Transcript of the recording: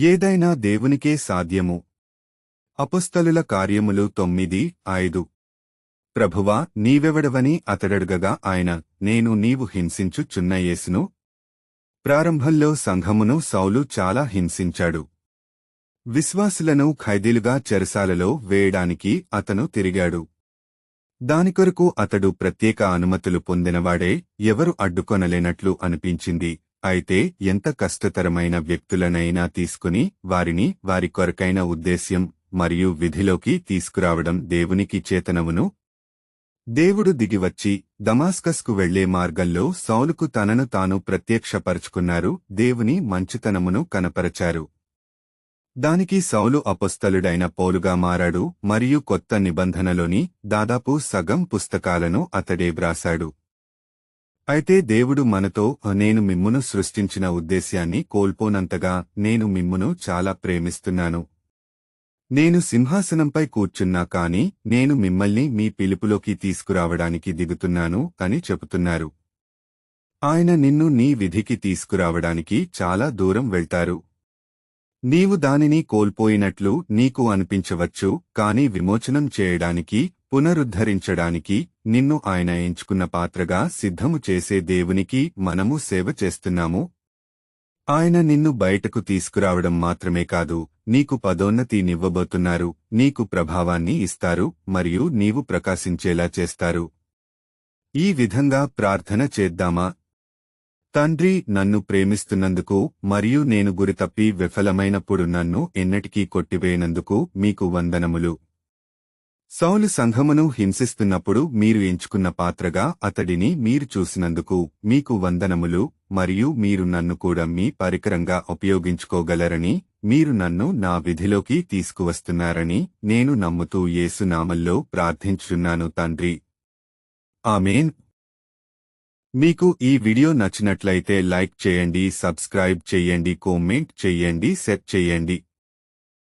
ఏదైనా దేవునికే సాధ్యము. అపుస్తలుల కార్యములు తొమ్మిది ఐదు. ప్రభువా నీవెవడవని అతడడుగగా ఆయన నేను నీవు హింసించు చున్నయేసును ప్రారంభంలో సంఘమును సౌలు చాలా హింసించాడు. విశ్వాసులను ఖైదీలుగా చెరసాలలో వేయడానికి అతను తిరిగాడు. దానికొరకు అతడు ప్రత్యేక అనుమతులు పొందినవాడే ఎవరు అడ్డుకొనలేనట్లు అనిపించింది. అయితే ఎంత కష్టతరమైన వ్యక్తులనైనా తీసుకుని వారిని వారి కొరకైన ఉద్దేశ్యం మరియు విధిలోకి తీసుకురావడం దేవునికి చేతనవును? దేవుడు దిగివచ్చి దమాస్కస్కు వెళ్ళే మార్గంలో సౌలుకు తనను తాను ప్రత్యక్షపరుచుకున్నారు దేవుని మంచితనమును కనపరచారు. దానికి సౌలు అపస్థలుడైన పౌలుగా మారాడు మరియు కొత్త నిబంధనలోని దాదాపు సగం పుస్తకాలను అతడే వ్రాశాడు. అయితే దేవుడు మనతో నేను మిమ్మును సృష్టించిన ఉద్దేశ్యాన్ని కోల్పోనంతగా నేను మిమ్మును చాలా ప్రేమిస్తున్నాను. నేను సింహాసనంపై కూర్చున్నా కాని నేను మిమ్మల్ని మీ పిలుపులోకి తీసుకురావడానికి దిగుతున్నాను అని చెబుతున్నారు. ఆయన నిన్ను నీ విధికి తీసుకురావడానికి చాలా దూరం వెళ్తారు. నీవు దానిని కోల్పోయినట్లు నీకు అనిపించవచ్చు కాని విమోచనం చేయడానికి పునరుద్ధరించడానికి నిన్ను ఆయన ఎంచుకున్న పాత్రగా సిద్ధము చేసే దేవునికి మనము సేవ చేస్తున్నాము. ఆయన నిన్ను బయటకు తీసుకురావడం మాత్రమే కాదు నీకు పదోన్నతి నివ్వబోతున్నారు నీకు ప్రభావాన్ని ఇస్తారు మరియు నీవు ప్రకాశించేలా చేస్తారు. ఈ విధంగా ప్రార్థన చేద్దామా? తండ్రి నన్ను ప్రేమిస్తున్నందుకు మరియు నేను గురితప్పి విఫలమైనప్పుడు నన్ను ఎన్నటికీ కొట్టివేయనందుకు మీకు వందనములు. సౌలు సంఘమును హింసిస్తున్నప్పుడు మీరు ఎంచుకున్న పాత్రగా అతడిని మీరు చూసినందుకు మీకు వందనములు మరియు మీరు నన్ను కూడా మీ పరికరంగా ఉపయోగించుకోగలరని మీరు నన్ను నా విధిలోకి తీసుకువస్తున్నారని నేను నమ్ముతూ యేసునామల్లో ప్రార్థించున్నాను తండ్రి. ఆమెన్. మీకు ఈ వీడియో నచ్చినట్లయితే లైక్ చేయండి సబ్స్క్రైబ్ చేయండి కామెంట్ చేయండి సెట్ చేయండి.